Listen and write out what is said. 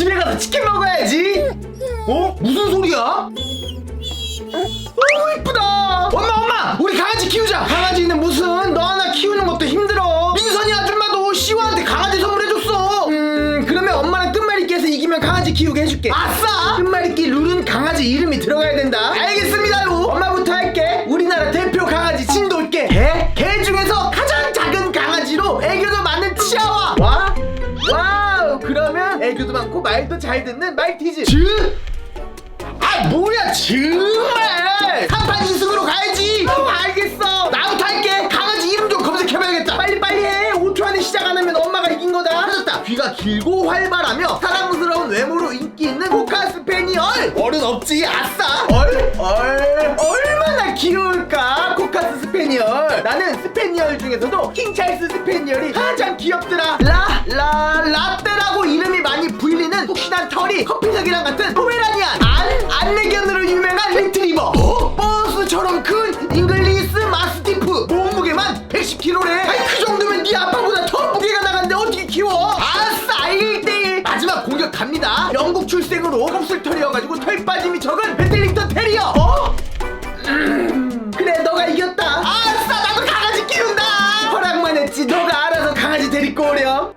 집에 가서 치킨 먹어야지. 어? 무슨 소리야? 너무 이쁘다. 엄마 엄마 우리 강아지 키우자. 강아지는 무슨 너 하나 키우는 것도 힘들어. 민선이 아줌마도 시우한테 강아지 선물해줬어. 음 그러면 엄마랑 끝말잇기에서 이기면 강아지 키우게 해줄게. 아싸! 끝말잇기 룰은 강아지 이름이 들어가야 된다. 알 애교도 많고 말도 잘 듣는 말티즈. 즈? 아 뭐야 정말! 3판 2승으로 가야지! 어, 알겠어. 나부터 할게. 강아지 이름 좀 검색해봐야겠다. 빨리 빨리 해. 5초 안에 시작 안 하면 엄마가 이긴 거다. 찾았다. 귀가 길고 활발하며 사랑스러운 외모로 인기 있는 코카 스페니얼. 얼은 없지 아싸. 얼? 얼? 얼마나 귀여울까? 코카스 스페니얼. 나는 스페니얼 중에서도 킹 찰스 스페니얼이 가장 귀엽더라. 라 라 하지만 털이 커피색이랑 같은 포메라니안 안 안내견으로 유명한 리트리버. 어? 버스처럼 큰 잉글리스 마스티프. 몸무게만 110kg래. 아이 그 정도면 네 아빠보다 더 무게가 나갔는데 어떻게 키워? 아싸 1대1 마지막 공격 갑니다. 영국 출생으로 곱슬털이어가지고 털 빠짐이 적은 배틀링턴 테리어. 어? 음, 그래 너가 이겼다. 아싸 나도 강아지 키운다. 허락만 했지. 너가 알아서 강아지 데리고 오렴.